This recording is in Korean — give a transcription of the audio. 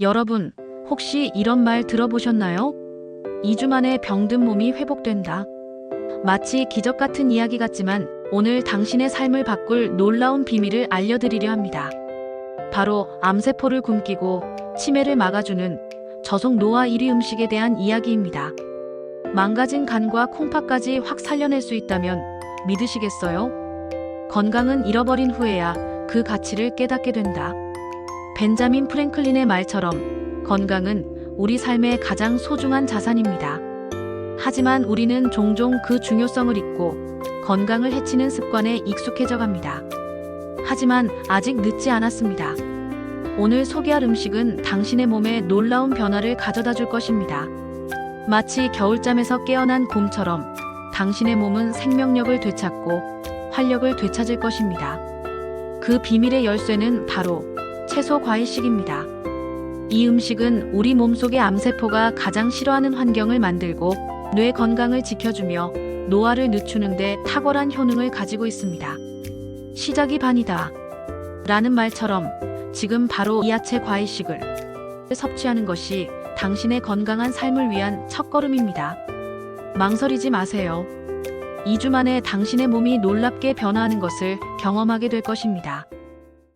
여러분, 혹시 이런 말 들어보셨나요? 2주 만에 병든 몸이 회복된다. 마치 기적 같은 이야기 같지만 오늘 당신의 삶을 바꿀 놀라운 비밀을 알려드리려 합니다. 바로 암세포를 굶기고 치매를 막아주는 저속 노화 1위 음식에 대한 이야기입니다. 망가진 간과 콩팥까지 확 살려낼 수 있다면 믿으시겠어요? 건강은 잃어버린 후에야 그 가치를 깨닫게 된다. 벤자민 프랭클린의 말처럼 건강은 우리 삶의 가장 소중한 자산입니다. 하지만 우리는 종종 그 중요성을 잊고 건강을 해치는 습관에 익숙해져 갑니다. 하지만 아직 늦지 않았습니다. 오늘 소개할 음식은 당신의 몸에 놀라운 변화를 가져다 줄 것입니다. 마치 겨울잠에서 깨어난 곰처럼 당신의 몸은 생명력을 되찾고 활력을 되찾을 것입니다. 그 비밀의 열쇠는 바로 채소 과일식입니다. 이 음식은 우리 몸속의 암세포가 가장 싫어하는 환경을 만들고 뇌 건강을 지켜주며 노화를 늦추는데 탁월한 효능을 가지고 있습니다. 시작이 반이다. 라는 말처럼 지금 바로 이 야채 과일식을 섭취하는 것이 당신의 건강한 삶을 위한 첫걸음입니다. 망설이지 마세요. 2주 만에 당신의 몸이 놀랍게 변화하는 것을 경험하게 될 것입니다.